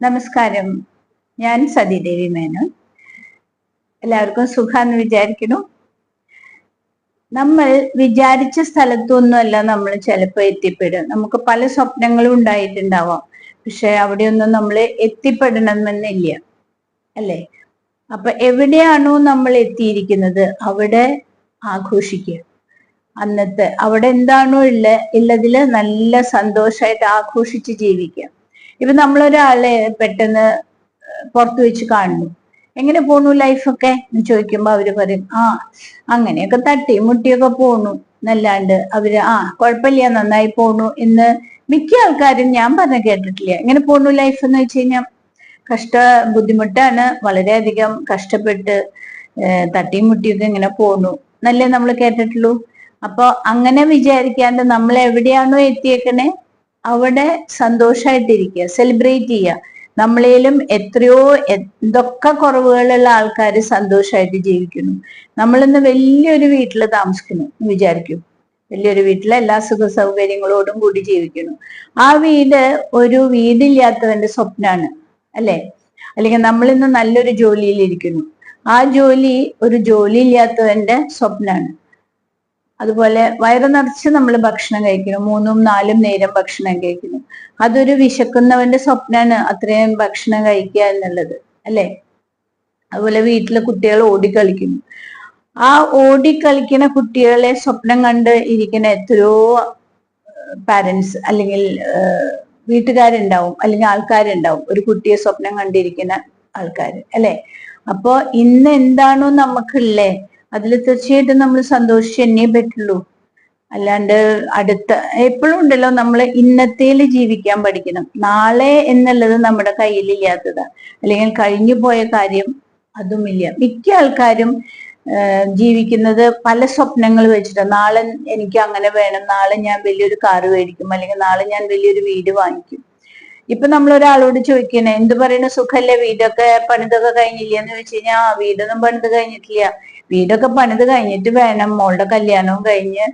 നമസ്കാരം. ഞാൻ സതീദേവി മേനോൻ. എല്ലാവർക്കും സുഖാന്ന് വിചാരിക്കുന്നു. നമ്മൾ വിചാരിച്ച സ്ഥലത്തൊന്നുമല്ല നമ്മൾ ചിലപ്പോൾ എത്തിപ്പെടും നമുക്ക് പല സ്വപ്നങ്ങളും ഉണ്ടായിട്ടുണ്ടാവാം. പക്ഷെ അവിടെയൊന്നും നമ്മൾ എത്തിപ്പെടണമെന്നില്ല. അല്ലേ? അപ്പൊ എവിടെയാണോ നമ്മൾ എത്തിയിരിക്കുന്നത് അവിടെ ആഘോഷിക്കുക. അന്നത്തെ അവിടെ എന്താണോ ഉള്ള ഉള്ളതിൽ നല്ല സന്തോഷമായിട്ട് ആഘോഷിച്ച് ജീവിക്കുക. ഇപ്പൊ നമ്മളൊരാളെ പെട്ടെന്ന് പുറത്തു വെച്ച് കാണുന്നു. എങ്ങനെ പോണു ലൈഫൊക്കെ എന്ന് ചോദിക്കുമ്പോ അവർ പറയും ആ അങ്ങനെയൊക്കെ തട്ടി മുട്ടിയൊക്കെ പോണു. എന്നല്ലാണ്ട് അവർ ആ കുഴപ്പമില്ല നന്നായി പോണു. എന്ന് മിക്ക ആൾക്കാരും ഞാൻ പറഞ്ഞ കേട്ടിട്ടില്ല. എങ്ങനെ പോണു ലൈഫ് എന്ന് വെച്ച് കഴിഞ്ഞാൽ കഷ്ട ബുദ്ധിമുട്ടാണ് വളരെയധികം കഷ്ടപ്പെട്ട് തട്ടിയും മുട്ടിയൊക്കെ ഇങ്ങനെ പോണു. എന്നല്ലേ നമ്മൾ കേട്ടിട്ടുള്ളൂ? അപ്പൊ അങ്ങനെ വിചാരിക്കാണ്ട് നമ്മൾ എവിടെയാണോ എത്തിയേക്കണേ അവിടെ സന്തോഷമായിട്ടിരിക്കുക സെലിബ്രേറ്റ് ചെയ്യുക. നമ്മളേലും എത്രയോ എന്തൊക്കെ കുറവുകളുള്ള ആൾക്കാർ സന്തോഷമായിട്ട് ജീവിക്കുന്നു. നമ്മളിന്ന് വലിയൊരു വീട്ടിൽ താമസിക്കുന്നു വിചാരിക്കും. വലിയൊരു വീട്ടിൽ എല്ലാ സുഖ സൗകര്യങ്ങളോടും കൂടി ജീവിക്കുന്നു. ആ വീട് ഒരു വീടില്ലാത്തവന്റെ സ്വപ്നമാണ് അല്ലെ? അല്ലെങ്കിൽ നമ്മളിന്ന് നല്ലൊരു ജോലിയിലിരിക്കുന്നു. ആ ജോലി ഒരു ജോലി ഇല്ലാത്തവന്റെ സ്വപ്നാണ്. അതുപോലെ വയറ് നിറച്ച് നമ്മൾ ഭക്ഷണം കഴിക്കുന്നു. മൂന്നും നാലും നേരം ഭക്ഷണം കഴിക്കുന്നു. അതൊരു വിശക്കുന്നവന്റെ സ്വപ്നമാണ് അത്രയും ഭക്ഷണം കഴിക്കുക എന്നുള്ളത്. അല്ലെ? അതുപോലെ വീട്ടിലെ കുട്ടികൾ ഓടിക്കളിക്കുന്നു. ആ ഓടിക്കളിക്കുന്ന കുട്ടികളെ സ്വപ്നം കണ്ട് ഇരിക്കുന്ന എത്രയോ പാരൻസ് അല്ലെങ്കിൽ വീട്ടുകാരുണ്ടാവും അല്ലെങ്കിൽ ആൾക്കാരുണ്ടാവും. ഒരു കുട്ടിയെ സ്വപ്നം കണ്ടിരിക്കുന്ന ആൾക്കാർ അല്ലെ? അപ്പോ ഇന്ന് എന്താണോ നമുക്കുള്ളേ അതിൽ തീർച്ചയായിട്ടും നമ്മൾ സന്തോഷിച്ച് തന്നെ പറ്റുള്ളൂ. അല്ലാണ്ട് അടുത്ത എപ്പോഴും ഉണ്ടല്ലോ നമ്മൾ ഇന്നത്തേൽ ജീവിക്കാൻ പഠിക്കണം. നാളെ എന്നുള്ളത് നമ്മുടെ കയ്യിലില്ലാത്തതാ. അല്ലെങ്കിൽ കഴിഞ്ഞു പോയ കാര്യം അതുമില്ല. മിക്ക ആൾക്കാരും ജീവിക്കുന്നത് പല സ്വപ്നങ്ങൾ വെച്ചിട്ടാണ് നാളെ എനിക്ക് അങ്ങനെ വേണം നാളെ ഞാൻ വലിയൊരു കാറ് മേടിക്കും അല്ലെങ്കിൽ നാളെ ഞാൻ വലിയൊരു വീട് വാങ്ങിക്കും. ഇപ്പൊ നമ്മൾ ഒരാളോട് ചോദിക്കണേ എന്ത് പറയണ? സുഖല്ലേ? വീടൊക്കെ പണിതൊക്കെ കഴിഞ്ഞില്ല? എന്ന് ചോദിച്ചു കഴിഞ്ഞാൽ വീടൊന്നും പണിത് കഴിഞ്ഞിട്ടില്ല. വീടൊക്കെ പണിത് കഴിഞ്ഞിട്ട് വേണം മോളുടെ കല്യാണവും കഴിഞ്ഞ്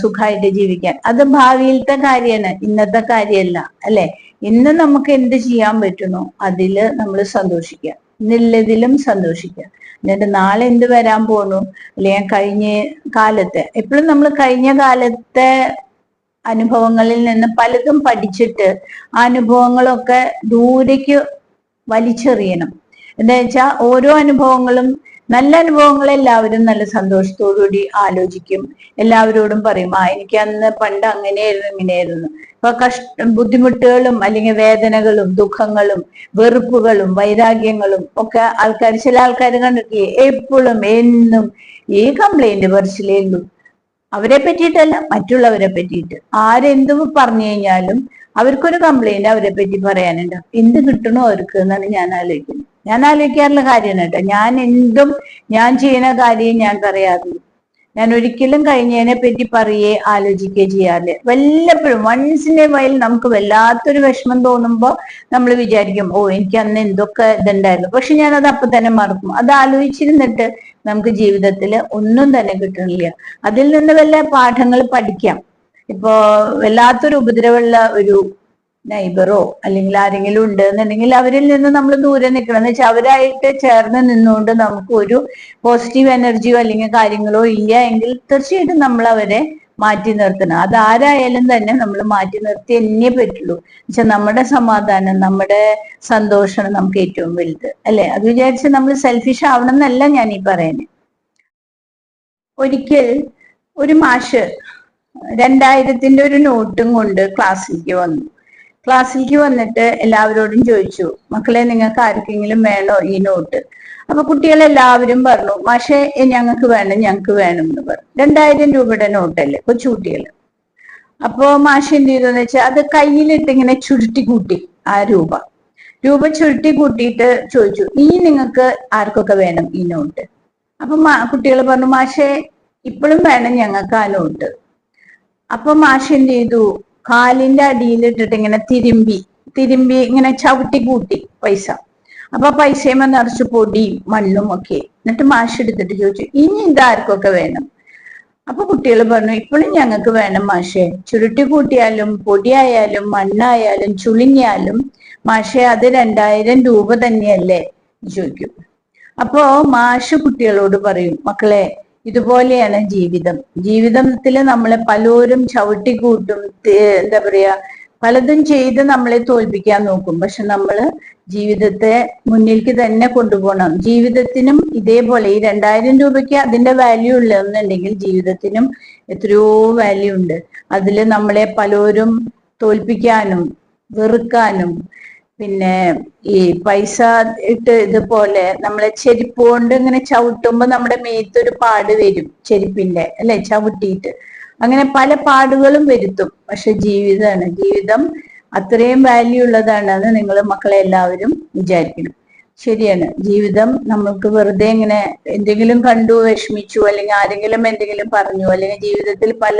സുഖമായിട്ട് ജീവിക്കാൻ. അത് ഭാവിയിലത്തെ കാര്യമാണ്. ഇന്നത്തെ കാര്യമല്ല അല്ലെ? ഇന്ന് നമുക്ക് എന്ത് ചെയ്യാൻ പറ്റുന്നു? അതിൽ നമ്മൾ സന്തോഷിക്കുക. ഇന്നുള്ളതിലും സന്തോഷിക്കുക. എന്നിട്ട് നാളെ എന്ത് വരാൻ പോണു അല്ലെങ്കിൽ കഴിഞ്ഞ കാലത്തെ എപ്പോഴും നമ്മൾ കഴിഞ്ഞ കാലത്തെ അനുഭവങ്ങളിൽ നിന്ന് പലതും പഠിച്ചിട്ട് ആ അനുഭവങ്ങളൊക്കെ ദൂരേക്ക് വലിച്ചെറിയണം. എന്താ വെച്ചാൽ ഓരോ അനുഭവങ്ങളും നല്ല അനുഭവങ്ങൾ എല്ലാവരും നല്ല സന്തോഷത്തോടുകൂടി ആലോചിക്കും. എല്ലാവരോടും പറയും ആ എനിക്ക് അന്ന് പണ്ട് അങ്ങനെയായിരുന്നു ഇങ്ങനെയായിരുന്നു. അപ്പൊ കഷ്ട ബുദ്ധിമുട്ടുകളും അല്ലെങ്കിൽ വേദനകളും ദുഃഖങ്ങളും വെറുപ്പുകളും വൈരാഗ്യങ്ങളും ഒക്കെ ആൾക്കാർ ചില ആൾക്കാർ കണ്ടിട്ടില്ലേ എപ്പോഴും എന്നും ഈ കംപ്ലൈന്റ് പറിച്ചിലേ ഉള്ളൂ. അവരെ പറ്റിയിട്ടല്ല മറ്റുള്ളവരെ പറ്റിയിട്ട്. ആരെന്ത് പറഞ്ഞു കഴിഞ്ഞാലും അവർക്കൊരു കംപ്ലൈന്റ് അവരെ പറ്റി പറയാനുണ്ടാവും എന്ത് കിട്ടണോ അവർക്ക് എന്നാണ് ഞാൻ ആലോചിക്കുന്നത്. ഞാൻ ആലോചിക്കാറുള്ള കാര്യമാണ് കേട്ടോ ഞാൻ എന്തും ഞാൻ ചെയ്യുന്ന കാര്യം ഞാൻ പറയാറില്ല ഞാൻ ഒരിക്കലും കഴിഞ്ഞതിനെ പറ്റി പറയേ ആലോചിക്കുകയോ ചെയ്യാറില്ല. വല്ലപ്പോഴും എ വയൽ നമുക്ക് വല്ലാത്തൊരു വിഷമം തോന്നുമ്പോൾ നമ്മൾ വിചാരിക്കും ഓ എനിക്ക് അന്ന് എന്തൊക്കെ ഇതുണ്ടായിരുന്നു. പക്ഷെ ഞാൻ അത് അപ്പൊ തന്നെ മറക്കും. അത് ആലോചിച്ചിരുന്നിട്ട് നമുക്ക് ജീവിതത്തിൽ ഒന്നും തന്നെ കിട്ടണില്ല. അതിൽ നിന്ന് വല്ല പാഠങ്ങൾ പഠിക്കാം. ഇപ്പോ വല്ലാത്തൊരു ഉപദ്രവമുള്ള ഒരു നൈബറോ അല്ലെങ്കിൽ ആരെങ്കിലും ഉണ്ട് എന്നുണ്ടെങ്കിൽ അവരിൽ നിന്ന് നമ്മൾ ദൂരെ നിൽക്കണം. എന്ന് വെച്ചാൽ അവരായിട്ട് ചേർന്ന് നിന്നുകൊണ്ട് നമുക്ക് ഒരു പോസിറ്റീവ് എനർജിയോ അല്ലെങ്കിൽ കാര്യങ്ങളോ ഇല്ല എങ്കിൽ തീർച്ചയായിട്ടും നമ്മൾ അവരെ മാറ്റി നിർത്തണം. അതാരായാലും തന്നെ നമ്മൾ മാറ്റി നിർത്തി എന്നേ പറ്റുള്ളൂ. വെച്ചാൽ നമ്മുടെ സമാധാനം നമ്മുടെ സന്തോഷമാണ് നമുക്ക് ഏറ്റവും വലുത്. അല്ലെ? അത് വിചാരിച്ച് നമ്മൾ സെൽഫിഷ് ആവണം എന്നല്ല ഞാൻ ഈ പറയുന്നത് ഒരിക്കൽ ഒരു മാഷ് രണ്ടായിരത്തിന്റെ ഒരു നോട്ടും കൊണ്ട് ക്ലാസ്സിലേക്ക് വന്നു. ക്ലാസ്സിലേക്ക് വന്നിട്ട് എല്ലാവരോടും ചോദിച്ചു മക്കളെ നിങ്ങൾക്ക് ആർക്കെങ്കിലും വേണോ ഈ നോട്ട്? അപ്പൊ കുട്ടികളെല്ലാവരും പറഞ്ഞു മാഷെ ഞങ്ങൾക്ക് വേണം ഞങ്ങൾക്ക് വേണം എന്ന് പറഞ്ഞു. രണ്ടായിരം രൂപയുടെ നോട്ടല്ലേ കൊച്ചുകുട്ടികൾ അപ്പോ മാഷ് എന്ത് ചെയ്തെന്ന് വെച്ചാൽ അത് കയ്യിലിട്ട് ഇങ്ങനെ ചുരുട്ടി കൂട്ടി ആ രൂപ. രൂപ ചുരുട്ടി കൂട്ടിയിട്ട് ചോദിച്ചു ഇനി നിങ്ങൾക്ക് ആർക്കൊക്കെ വേണം ഈ നോട്ട്? അപ്പൊ കുട്ടികൾ പറഞ്ഞു മാഷെ ഇപ്പോഴും വേണം ഞങ്ങൾക്ക് ആ നോട്ട്. അപ്പൊ മാഷ് എന്ത് ചെയ്തു കാലിന്റെ അടിയിലിട്ടിട്ട് ഇങ്ങനെ തിരുമ്പി തിരുമ്പി ഇങ്ങനെ ചവിട്ടി കൂട്ടി പൈസ. അപ്പൊ പൈസയുമ്പോ നിറച്ച് പൊടിയും മണ്ണും ഒക്കെ. എന്നിട്ട് മാഷ് എടുത്തിട്ട് ചോദിച്ചു ഇനി ഇതാർക്കൊക്കെ വേണം? അപ്പൊ കുട്ടികൾ പറഞ്ഞു ഇപ്പോഴും ഞങ്ങൾക്ക് വേണം മാഷെ. ചുരുട്ടി കൂട്ടിയാലും പൊടിയായാലും മണ്ണായാലും ചുളിഞ്ഞാലും മാഷെ അത് രണ്ടായിരം രൂപ തന്നെയല്ലേ? ചോദിക്കും. അപ്പോ മാഷ് കുട്ടികളോട് പറയും മക്കളെ ഇതുപോലെയാണ് ജീവിതം. ജീവിതത്തിൽ നമ്മളെ പലരും ചവിട്ടിക്കൂട്ടും എന്താ പറയാ പലതും ചെയ്ത് നമ്മളെ തോൽപ്പിക്കാൻ നോക്കും. പക്ഷെ നമ്മൾ ജീവിതത്തെ മുന്നിലേക്ക് തന്നെ കൊണ്ടുപോകണം. ജീവിതത്തിനും ഇതേപോലെ ഈ രണ്ടായിരം രൂപയ്ക്ക് അതിന്റെ വാല്യൂ ഉള്ളതെന്നുണ്ടെങ്കിൽ ജീവിതത്തിനും എത്രയോ വാല്യൂ ഉണ്ട്. അതിൽ നമ്മളെ പലരും തോൽപ്പിക്കാനും വെറുക്കാനും പിന്നെ ഈ പൈസ ഇട്ട് ഇതുപോലെ നമ്മളെ ചെരുപ്പ് കൊണ്ട് ഇങ്ങനെ ചവിട്ടുമ്പോ നമ്മുടെ മേത്തൊരു പാട് വരും ചെരുപ്പിന്റെ അല്ലെ? ചവിട്ടിയിട്ട്. അങ്ങനെ പല പാടുകളും വരുത്തും. പക്ഷെ ജീവിതമാണ്. ജീവിതം അത്രയും വാല്യൂ ഉള്ളതാണ് അത് നിങ്ങൾ മക്കളെ എല്ലാവരും വിചാരിക്കണം. ശരിയാണ്. ജീവിതം നമ്മൾക്ക് വെറുതെ ഇങ്ങനെ എന്തെങ്കിലും കണ്ടു വിഷമിച്ചു അല്ലെങ്കിൽ ആരെങ്കിലും എന്തെങ്കിലും പറഞ്ഞു അല്ലെങ്കിൽ ജീവിതത്തിൽ പല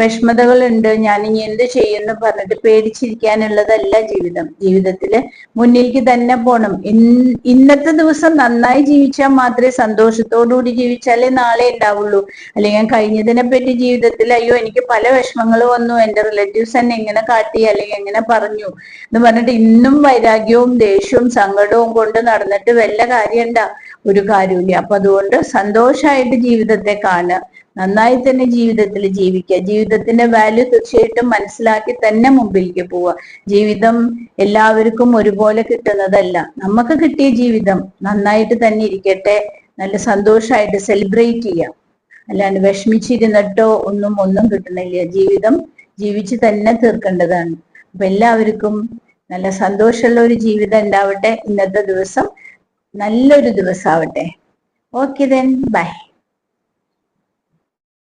വിഷമതകളുണ്ട് ഞാൻ ഇനി എന്ത് ചെയ്യുന്നു പറഞ്ഞിട്ട് പേടിച്ചിരിക്കാനുള്ളതല്ല ജീവിതം. ജീവിതത്തിൽ മുന്നിലേക്ക് തന്നെ പോണം. ഇന്നത്തെ ദിവസം നന്നായി ജീവിച്ചാൽ മാത്രമേ സന്തോഷത്തോടുകൂടി ജീവിച്ചാലേ നാളെ ഉണ്ടാവുള്ളൂ. അല്ലെങ്കിൽ കഴിഞ്ഞതിനെ പറ്റി ജീവിതത്തിൽ അയ്യോ എനിക്ക് പല വിഷമങ്ങൾ വന്നു. എന്റെ റിലേറ്റീവ്സ് എന്നെ എങ്ങനെ കാട്ടി അല്ലെങ്കിൽ എങ്ങനെ പറഞ്ഞു എന്ന് പറഞ്ഞിട്ട് ഇന്നും വൈരാഗ്യവും ദേഷ്യവും സങ്കടവും കൊണ്ട് നടന്നിട്ട് വല്ല കാര്യണ്ട ഒരു കാര്യമില്ല അപ്പൊ അതുകൊണ്ട് സന്തോഷമായിട്ട് ജീവിതത്തെ കാണുക നന്നായി തന്നെ ജീവിതത്തിൽ ജീവിക്കുക. ജീവിതത്തിന്റെ വാല്യൂ തീർച്ചയായിട്ടും മനസ്സിലാക്കി തന്നെ മുമ്പിലേക്ക് പോവുക. ജീവിതം എല്ലാവർക്കും ഒരുപോലെ കിട്ടുന്നതല്ല. നമുക്ക് കിട്ടിയ ജീവിതം നന്നായിട്ട് തന്നെ ഇരിക്കട്ടെ. നല്ല സന്തോഷമായിട്ട് സെലിബ്രേറ്റ് ചെയ്യാം. അല്ലാണ്ട് വിഷമിച്ചിരുന്നിട്ടോ ഒന്നും ഒന്നും കിട്ടുന്നില്ല. ജീവിതം ജീവിച്ച് തന്നെ തീർക്കേണ്ടതാണ്. അപ്പൊ എല്ലാവർക്കും നല്ല സന്തോഷമുള്ള ഒരു ജീവിതം ഉണ്ടാവട്ടെ ഇന്നത്തെ ദിവസം. നല്ലൊരു ദിവസമാവട്ടെ. Okay then bye